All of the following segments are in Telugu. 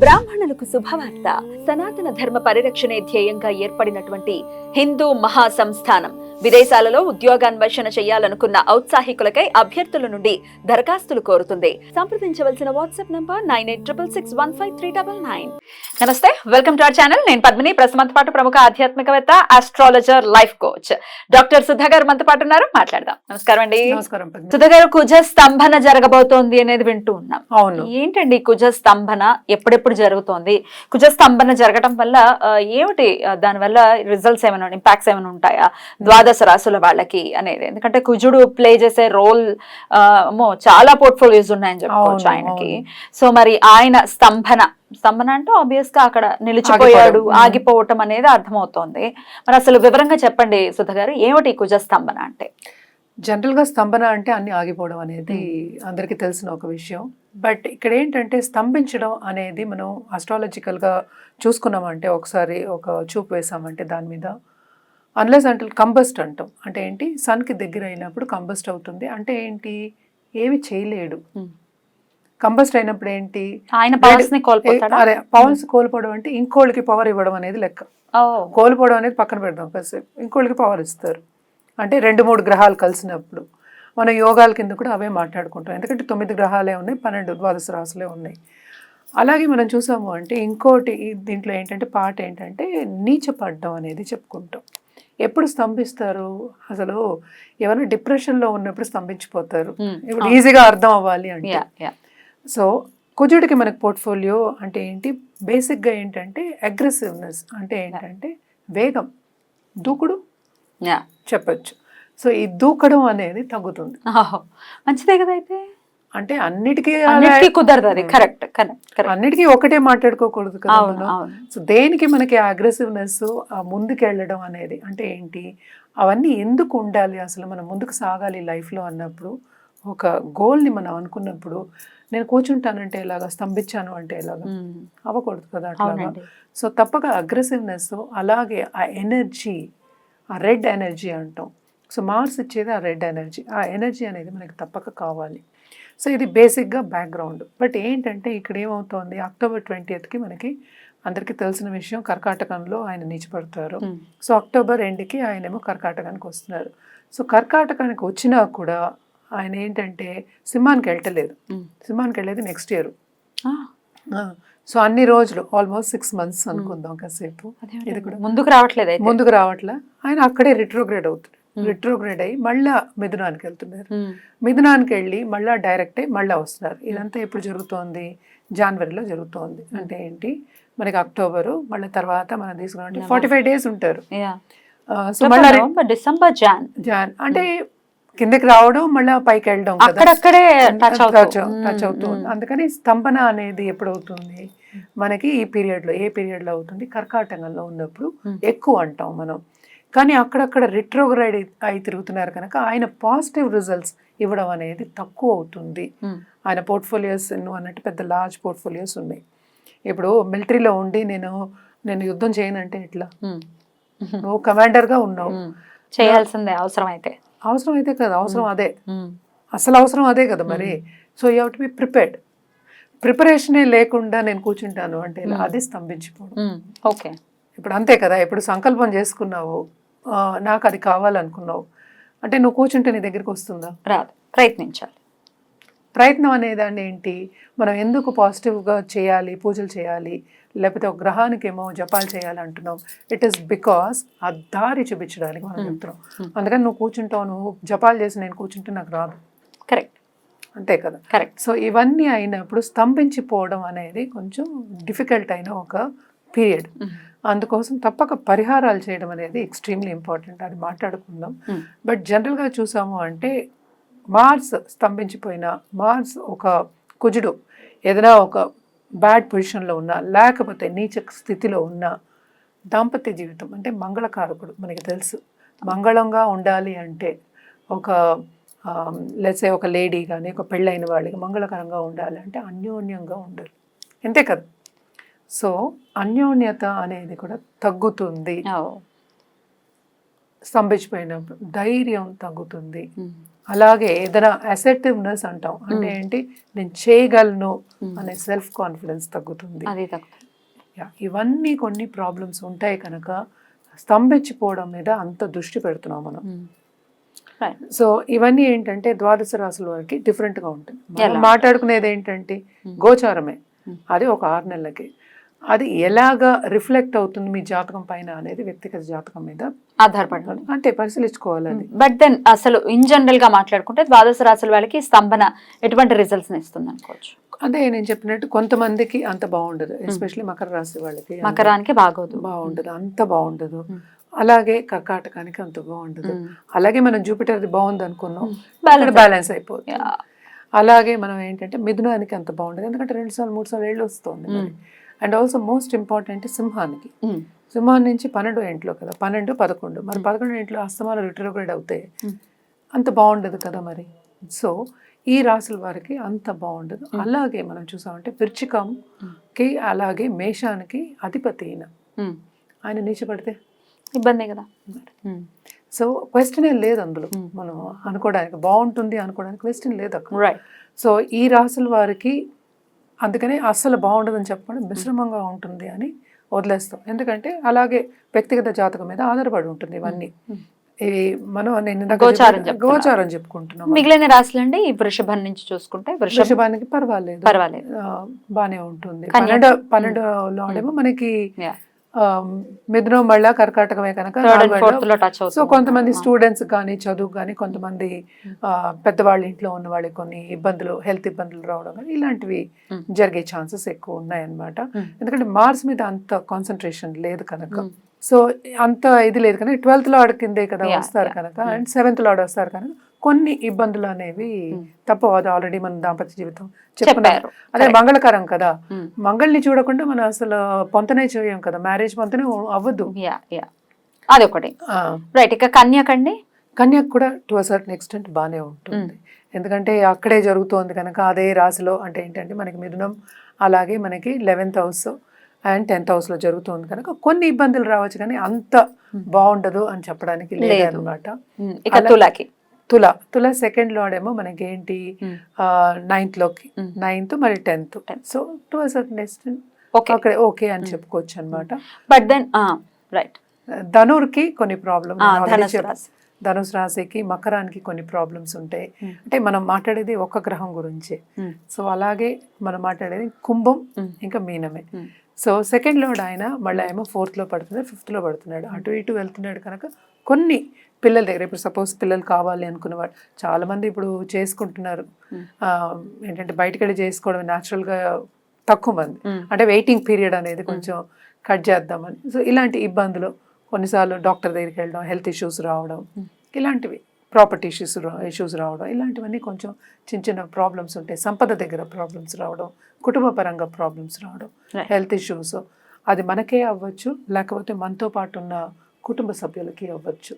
బ్రాహ్మణులకు శుభవార్త. సనాతన ధర్మ పరిరక్షణే ధ్యేయంగా ఏర్పడినటువంటి హిందూ మహాసంస్థానం. విదేశాలలో ఉద్యోగాన్వేషణ చేయాలనుకున్న ఔత్సాహికులకై అభ్యర్థుల నుండి దరఖాస్తులు కోరుతుంది. సంప్రదించవలసిన WhatsApp number nine eight triple six one five three double nine. నమస్తే వెల్కమ్ టు అవర్ ఛానల్. నేను పద్మిని ప్రస్తుతం పాటు ప్రముఖ ఆధ్యాత్మికవేత్త astrologer life coach doctor Sudha garu మనతో పాటు ఉన్నారు. మాట్లాడదాం. నమస్కారం అండి. నమస్కారం. సుధా గారు కుజ స్తంభన జరగబోతోంది అనేది వింటూ ఉన్నాం. అవును. ఏంటండి కుజ స్తంభన ఎప్పుడెప్పుడు జరుగుతోంది. కుజ స్తంభన జరగటం వల్ల ఏమిటి దానివల్ల రిజల్ట్స్ ఏమైనా ఇంపాక్ట్స్ ఏమైనా ఉంటాయా? ద్వాదశ రాసుల వాళ్ళకి అనేది. ఎందుకంటే కుజుడు ప్లే చేసే రోల్ చాలా పోర్ట్ఫోలియోస్ ఉన్నాయని చెప్పుకోవచ్చు ఆయనకి. సో మరి ఆయన స్తంభన స్తంభన అంటే ఆబ్వియస్గా అక్కడ నిలిచిపోయాడు ఆగిపోవడం. ఆగిపోవటం అనేది అర్థమవుతోంది. మరి అసలు వివరంగా చెప్పండి సుధ గారు ఏమిటి కుజ స్తంభన అంటే? జనరల్గా స్తంభన అంటే అన్ని ఆగిపోవడం అనేది అందరికీ తెలిసిన ఒక విషయం. బట్ ఇక్కడ ఏంటంటే స్తంభించడం అనేది మనం astrological గా చూసుకున్నామంటే ఒకసారి ఒక చూపు వేసామంటే దాని మీద. అన్లెస్ అంటే కంబస్ట్ అంటాం. అంటే ఏంటి? సన్కి దగ్గర అయినప్పుడు కంబస్ట్ అవుతుంది. అంటే ఏంటి? ఏమి చేయలేడు. Hmm. కంబస్ట్ అయినప్పుడు ఏంటి? ఆయన పవర్స్ అదే కోల్పోవడం అంటే ఇంకోళ్ళకి పవర్ ఇవ్వడం అనేది లెక్క. కోల్పోవడం అనేది పక్కన పెడదాం. కాసేపు. ఇంకోళ్ళకి పవర్ ఇస్తారు. అంటే రెండు మూడు గ్రహాలు కలిసినప్పుడు. మన యోగాల కింద కూడా అవే మాట్లాడుకుంటాం. ఎందుకంటే తొమ్మిది గ్రహాలే ఉన్నాయి పన్నెండు ద్వాదశ రాసులే ఉన్నాయి. అలాగే మనం చూసాము అంటే ఇంకోటి దీంట్లో ఏంటంటే పాట ఏంటంటే నీచపడ్డం అనేది చెప్పుకుంటాం. ఎప్పుడు స్తంభిస్తారు? అసలు ఎవరైనా డిప్రెషన్లో ఉన్నప్పుడు స్తంభించిపోతారు. ఇప్పుడు ఈజీగా అర్థం అవ్వాలి అంటే. సో కుజుడికి మనకు పోర్ట్ఫోలియో అంటే ఏంటి? బేసిక్గా ఏంటంటే అగ్రెసివ్నెస్ అంటే ఏంటంటే వేగం. దూకుడు చెప్పొచ్చు. సో ఈ దూకడం అనేది తగ్గుతుంది. మంచిదే కదా అయితే? అంటే అన్నిటికీ కుదరదు అది. కరెక్ట్ కరెక్ట్ కరెక్ట్ అన్నిటికీ ఒకటే మాట్లాడుకోకూడదు కదా సో దేనికి మనకి అగ్రెసివ్నెస్ ఆ ముందుకు వెళ్ళడం అనేది అంటే ఏంటి? అవన్నీ ఎందుకు ఉండాలి అసలు మనం ముందుకు సాగాలి లైఫ్లో అన్నప్పుడు? ఒక గోల్ని మనం అనుకున్నప్పుడు నేను కూర్చుంటానంటే ఎలాగా? స్తంభించాను అంటే ఎలాగా? ఉమ్. అవ్వకూడదు కదా అట్లాగా? అవునండి. సో తప్పక అగ్రెసివ్నెస్ అలాగే ఆ ఎనర్జీ ఆ రెడ్ ఎనర్జీ అంటాం. సో మార్స్ ఇచ్చేది ఆ రెడ్ ఎనర్జీ. ఆ ఎనర్జీ అనేది మనకి తప్పక కావాలి. సో ఇది బేసిక్గా బ్యాక్గ్రౌండ్. బట్ ఏంటంటే ఇక్కడ ఏమవుతోంది? అక్టోబర్ ట్వంటీయత్కి మనకి అందరికీ తెలిసిన విషయం కర్కాటకంలో ఆయన నీచిపడతారు ఉమ్. సో అక్టోబర్ ఎండ్కి ఆయనేమో కర్కాటకానికి వస్తున్నారు. సో కర్కాటకానికి వచ్చినా కూడా ఆయన ఏంటంటే సింహానికి వెళ్ళలేదు. సింహానికి వెళ్ళేది నెక్స్ట్ ఇయర్. సో అన్ని రోజులు ఆల్మోస్ట్ సిక్స్ మంత్స్ అనుకుందాం కాసేపు? ఇది కూడా ముందుకు రావట్లేదు ముందుకు రావట్లే. ఆయన అక్కడే రిట్రోగ్రేడ్ అవుతుంది. రిట్రోగ్రేడ్ అయ్యి మళ్ళా మిథునానికి వెళ్తున్నారు. మిథునానికి వెళ్ళి మళ్ళా డైరెక్ట్ అయ్యి మళ్ళా వస్తున్నారు. ఇదంతా ఎప్పుడు జరుగుతోంది? జనవరిలో జరుగుతోంది. అంటే ఏంటి? మనకి అక్టోబరు మళ్ళీ తర్వాత మనం తీసుకున్నాం ఫార్టీ ఫైవ్ డేస్ ఉంటారు. సో మళ్ళీ డిసెంబర్ జాన్ జాన్ అంటే కిందకి రావడం మళ్ళీ పైకి వెళ్ళడం కదా. అక్కడక్కడే టచ్ టచ్ అవుతుంది అందుకని స్తంభన అనేది ఎప్పుడు అవుతుంది మనకి ఈ period లో ఏ period లో అవుతుంది? కర్కాటకంలో ఉన్నప్పుడు. ఎక్కువ అంటాం మనం. కానీ అక్కడక్కడ రిట్రోగ్రైడ్ అయి తిరుగుతున్నారు కనుక ఆయన పాజిటివ్ రిజల్ట్స్ ఇవ్వడం అనేది తక్కువ అవుతుంది. ఆయన పోర్ట్ఫోలియోస్ నువ్వు అన్నట్టు పెద్ద లార్జ్ పోర్ట్ఫోలియోస్ ఉన్నాయి. ఇప్పుడు మిలిటరీలో ఉండి నేను నేను యుద్ధం చేయనంటే ఎట్లా? నువ్వు కమాండర్గా ఉన్నావు. చేయాల్సిందే అవసరం అయితే అవసరం అయితే కదా అవసరం అదే. అసలు అవసరం అదే కదా మరి. So you to be prepared ప్రిపరేషనే లేకుండా నేను కూర్చుంటాను అంటే అది స్తంభించిపోవడం. ఓకే ఇప్పుడు అంతే కదా ఇప్పుడు సంకల్పం చేసుకున్నావు నాకు అది కావాలనుకున్నావు. అంటే నువ్వు కూర్చుంటే నీ దగ్గరికి వస్తుందా? రాదు. ప్రయత్నించాలి. ప్రయత్నం అనేదాన్ని ఏంటి? మనం ఎందుకు పాజిటివ్గా చేయాలి పూజలు చేయాలి లేకపోతే ఒక గ్రహానికి ఏమో జపాలు చేయాలి అంటున్నాం ఇట్ ఈస్ బికాస్ ఆ దారి చూపించడానికి మనం Hmm. చెప్తున్నాం. Hmm. అందుకని నువ్వు కూర్చుంటావు నువ్వు జపాలు చేసి నేను కూర్చుంటే నాకు రాదు. కరెక్ట్ అంతే కదా? కరెక్ట్ సో ఇవన్నీ అయినప్పుడు స్తంభించిపోవడం అనేది కొంచెం డిఫికల్ట్ అయిన ఒక పీరియడ్ అందుకోసం తప్పక పరిహారాలు చేయడం అనేది ఎక్స్ట్రీమ్లీ ఇంపార్టెంట్ అది మాట్లాడుకుందాం. బట్ జనరల్గా చూసాము అంటే మార్స్ స్తంభించిపోయిన మార్స్ ఒక కుజుడు ఏదైనా ఒక బ్యాడ్ పొజిషన్లో ఉన్నా లేకపోతే నీచ స్థితిలో ఉన్న దాంపత్య జీవితం అంటే మంగళకారకుడు మనకి తెలుసు. మంగళంగా ఉండాలి అంటే ఒక లెట్సే ఒక లేడీ కానీ ఒక పెళ్ళైన వాళ్ళకి మంగళకరంగా ఉండాలి అంటే అన్యోన్యంగా ఉండాలి. అంతే కదా? సో అన్యోన్యత అనేది కూడా తగ్గుతుంది. స్తంభించిపోయినప్పుడు ధైర్యం తగ్గుతుంది. అలాగే ఏదైనా అసెప్టివ్నెస్ అంటాం. అంటే ఏంటి? నేను చేయగలను అనే సెల్ఫ్ కాన్ఫిడెన్స్ తగ్గుతుంది ఇవన్నీ కొన్ని ప్రాబ్లమ్స్ ఉంటాయి కనుక స్తంభించిపోవడం మీద అంత దృష్టి పెడుతున్నాం మనం. సో ఇవన్నీ ఏంటంటే ద్వాదశ రాశుల వారికి different గా ఉంటుంది మనం? మాట్లాడుకునేది ఏంటంటే గోచారమే. అది ఒక ఆరు నెలలకి. అది ఎలాగా రిఫ్లెక్ట్ అవుతుంది మీ జాతకం పైన అనేది వ్యక్తిగత జాతకం మీద ఆధారపడి అంటే పరిశీలించుకోవాలి అది. బట్ దెన్ అసలు ఇన్ జనరల్గా మాట్లాడుకుంటే ద్వాదశ రాశుల వాళ్ళకి స్తంభన ఎటువంటి రిజల్ట్స్ ఇస్తుంది అనుకోవచ్చు. అదే నేను చెప్పినట్టు కొంతమందికి అంత బాగుండదు. ఎస్పెషల్లీ మకర రాశి వాళ్ళకి మకరానికి బాగోదు. బాగుండదు. అంత బాగుండదు. Hmm. అలాగే కర్కాటకానికి అంత బాగుండదు. Hmm. అలాగే మనం జూపిటర్ బాగుంది అనుకున్నాం. బ్యాలెన్స్ అయిపోతుంది. అలాగే మనం ఏంటంటే మిథునానికి అంత బాగుండదు. ఎందుకంటే రెండు సార్లు మూడు సార్లు ఏళ్ళు వస్తుంది. అండ్ ఆల్సో మోస్ట్ ఇంపార్టెంట్ సింహానికి. Mm. సింహాన్ నుంచి పన్నెండు ఇంట్లో కదా పన్నెండు పదకొండు. మరి పదకొండు ఇంట్లో అస్తమాలు రిట్రోగ్రేడ్ అవుతాయి Mm. అంత బాగుండదు కదా మరి. సో ఈ రాసుల వారికి అంత బాగుండదు. అలాగే మనం చూసామంటే వృచ్చికంకి అలాగే మేషానికి అధిపతి Mm. ఆయన నీచపడితే? ఇబ్బంది కదా. సో క్వశ్చన్ ఏం లేదు అందులో. మనం అనుకోవడానికి బాగుంటుంది అనుకోవడానికి క్వశ్చన్ లేదు అక్కడ. సో ఈ రాసుల వారికి అందుకనే అస్సలు బాగుండదని చెప్పడం మిశ్రమంగా ఉంటుంది అని వదిలేస్తాం. ఎందుకంటే అలాగే వ్యక్తిగత జాతకం మీద ఆధారపడి ఉంటుంది ఇవన్నీ. ఇవి మనం నేను గోచారం. గోచారం చెప్పుకుంటున్నాం. మిగిలిన రాశులండి ఈ వృషభం నుంచి చూసుకుంటే వృషభం. వృషభానికి పర్వాలేదు. పర్వాలేదు. బానే ఉంటుంది. పన్నెండు పన్నెండులో మనకి మిథునం మళ్ళా కర్కాటకమే కనుక సో కొంతమంది స్టూడెంట్స్ కానీ చదువు కానీ కొంతమంది పెద్దవాళ్ళ ఇంట్లో ఉన్న వాళ్ళకి కొన్ని ఇబ్బందులు హెల్త్ ఇబ్బందులు రావడం కానీ ఇలాంటివి Mm. జరిగే ఛాన్సెస్ ఎక్కువ ఉన్నాయన్నమాట Mm. ఎందుకంటే మార్స్ మీద అంత కాన్సన్ట్రేషన్ లేదు కనుక. సో అంత ఇది లేదు కనుక ట్వెల్త్లో ఆడ కిందే కదా వస్తారు. కనుక. అండ్ సెవెంత్లో ఆడ వస్తారు కనుక కొన్ని ఇబ్బందులు అనేవి. తప్పవు అది ఆల్రెడీ మన దాంపత్య జీవితం చెప్పారు. అదే మంగళకరం కదా. మంగళని చూడకుండా మనం అసలు పొంతనే చేయం కదా. మ్యారేజ్ పొంతనే అవ్వదు యా యా అదొకటి ఆ. రైట్ ఇక కన్యకండి కన్యాకు కూడా టు సర్టన్ ఎక్స్టెంట్ బాగానే ఉంటుంది. ఎందుకంటే అక్కడే జరుగుతోంది కనుక అదే రాశిలో అంటే ఏంటంటే మనకి మిథునం అలాగే మనకి లెవెన్త్ హౌస్ అండ్ టెన్త్ హౌస్లో జరుగుతుంది కనుక కొన్ని ఇబ్బందులు రావచ్చు కానీ అంత బాగుండదు అని చెప్పడానికి లేదు. అనమాట. ఇక తులాకి. తుల తుల సెకండ్ లోడేమో మనకి ఏంటి. నైన్త్లోకి Mm. నైన్త్ మరి tenth. So to certain extent okay అక్కడ ఓకే అని చెప్పుకోవచ్చు అనమాట బట్ దెన్ రైట్ ధనుర్కి కొన్ని ప్రాబ్లమ్ ధనుసు రాశి ధనుసు రాశికి మకరానికి కొన్ని ప్రాబ్లమ్స్ ఉంటాయి Hmm. అంటే మనం మాట్లాడేది ఒక్క గ్రహం గురించి. సో అలాగే మనం మాట్లాడేది కుంభం. ఇంకా మీనమే. సో సెకండ్ లోడ్ ఆయన మళ్ళీ ఏమో ఫోర్త్లో పడుతున్నాడు ఫిఫ్త్లో పడుతున్నాడు అటు ఇటు వెళ్తున్నాడు కనుక కొన్ని పిల్లల దగ్గర ఇప్పుడు సపోజ్ పిల్లలు కావాలి అనుకునేవాడు చాలా మంది ఇప్పుడు చేసుకుంటున్నారు. ఏంటంటే బయటకు వెళ్ళి చేసుకోవడం natural గా తక్కువ మంది. అంటే వెయిటింగ్ పీరియడ్ అనేది కొంచెం కట్ చేద్దామని. సో ఇలాంటి ఇబ్బందులు కొన్నిసార్లు డాక్టర్ దగ్గరికి వెళ్ళడం హెల్త్ ఇష్యూస్ రావడం ఇలాంటివి ప్రాపర్టీ ఇష్యూస్ ఇష్యూస్ రావడం ఇలాంటివన్నీ కొంచెం చిన్న చిన్న ప్రాబ్లమ్స్ ఉంటాయి సంపద దగ్గర ప్రాబ్లమ్స్ రావడం కుటుంబ పరంగా ప్రాబ్లమ్స్ రావడం. హెల్త్ ఇష్యూస్ అది మనకే అవ్వచ్చు లేకపోతే మనతో పాటు ఉన్న కుటుంబ సభ్యులకి అవ్వచ్చు.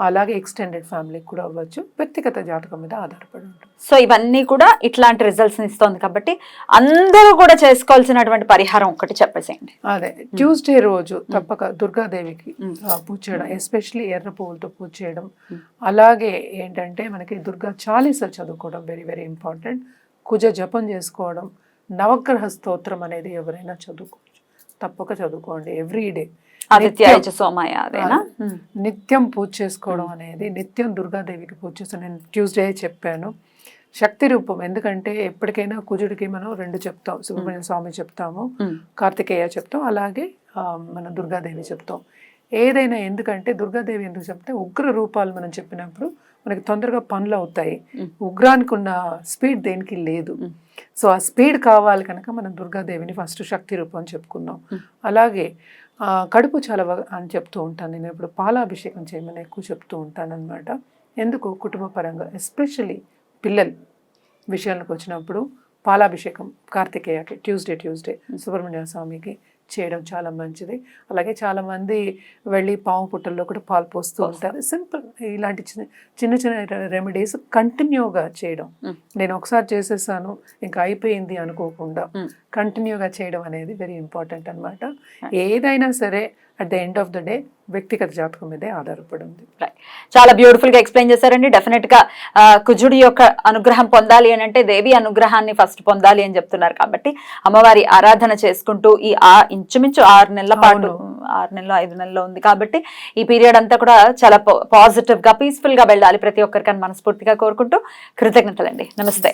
అలాగే ఎక్స్టెండెడ్ ఫ్యామిలీకి కూడా అవ్వచ్చు. వ్యక్తిగత జాతకం మీద ఆధారపడి ఉంటుంది. సో ఇవన్నీ కూడా ఇట్లాంటి రిజల్ట్స్ ఇస్తుంది కాబట్టి అందరూ కూడా చేసుకోవాల్సినటువంటి పరిహారం ఒకటి చెప్పేసేయండి. అదే ట్యూస్డే రోజు తప్పక దుర్గాదేవికి Mm. ఆ, పూజ చేయడం ఎస్పెషలీ ఎర్ర పువ్వులతో పూజ చేయడం. అలాగే ఏంటంటే మనకి దుర్గా చాలీసా చదువుకోవడం వెరీ వెరీ ఇంపార్టెంట్ కుజ జపం చేసుకోవడం నవగ్రహ స్తోత్రం అనేది ఎవరైనా చదువుకోవచ్చు. తప్పక చదువుకోండి ఎవ్రీ డే ఆదిత్యాయ సోమాయ అదేనా. నిత్యం పూజ చేసుకోవడం అనేది నిత్యం దుర్గాదేవికి పూజ చేస్తాను నేను ట్యూస్డే చెప్పాను. శక్తి రూపం ఎందుకంటే ఎప్పటికైనా కుజుడికి మనం రెండు చెప్తాం సుబ్రహ్మణ్య స్వామి చెప్తాము. కార్తికేయ చెప్తాం అలాగే మన దుర్గాదేవి చెప్తాం. ఏదైనా ఎందుకంటే దుర్గాదేవి ఎందుకు చెప్తే ఉగ్ర రూపాలు మనం చెప్పినప్పుడు మనకి తొందరగా పనులు అవుతాయి. ఉగ్రానికి ఉన్న స్పీడ్ దేనికి లేదు. సో ఆ స్పీడ్ కావాలి కనుక మనం దుర్గాదేవిని ఫస్ట్ శక్తి రూపం అని చెప్పుకున్నాం. అలాగే కడుపు చలవ అని చెప్తూ ఉంటాను నేను. ఇప్పుడు పాలాభిషేకం చేయమని ఎక్కువ చెప్తూ ఉంటాను అనమాట ఎందుకు? కుటుంబ పరంగా ఎస్పెషలీ పిల్లలు విషయాలకు వచ్చినప్పుడు పాలాభిషేకం కార్తికేయకి ట్యూస్డే ట్యూస్డే సుబ్రహ్మణ్య స్వామికి చేయడం చాలా మంచిది. అలాగే చాలా మంది వెళ్ళి పాము పుట్టల్లో కూడా పాలు పోస్తూ ఉంటారు. సింపుల్ ఇలాంటి చిన్న చిన్న చిన్న రెమెడీస్ కంటిన్యూగా చేయడం. నేను ఒకసారి చేసేసాను ఇంకా అయిపోయింది అనుకోకుండా. కంటిన్యూగా చేయడం అనేది వెరీ ఇంపార్టెంట్ అనమాట ఏదైనా సరే at the end of the day వ్యక్తిగత జాతకం మీదే ఆధారపడి ఉంది. చాలా బ్యూటిఫుల్గా ఎక్స్ప్లెయిన్ చేశారండి. డెఫినెట్గా కుజుడి యొక్క అనుగ్రహం పొందాలి అని అంటే దేవి అనుగ్రహాన్ని ఫస్ట్ పొందాలి అని చెప్తున్నారు కాబట్టి అమ్మవారి ఆరాధన చేసుకుంటూ ఈ ఆ ఇంచుమించు ఆరు నెలల పాటు ఆరు నెలలు ఐదు నెలలు ఉంది కాబట్టి ఈ పీరియడ్ అంతా కూడా చాలా పాజిటివ్గా పీస్ఫుల్గా వెళ్ళాలి ప్రతి ఒక్కరికని మనస్ఫూర్తిగా కోరుకుంటూ కృతజ్ఞతలండి. నమస్తే.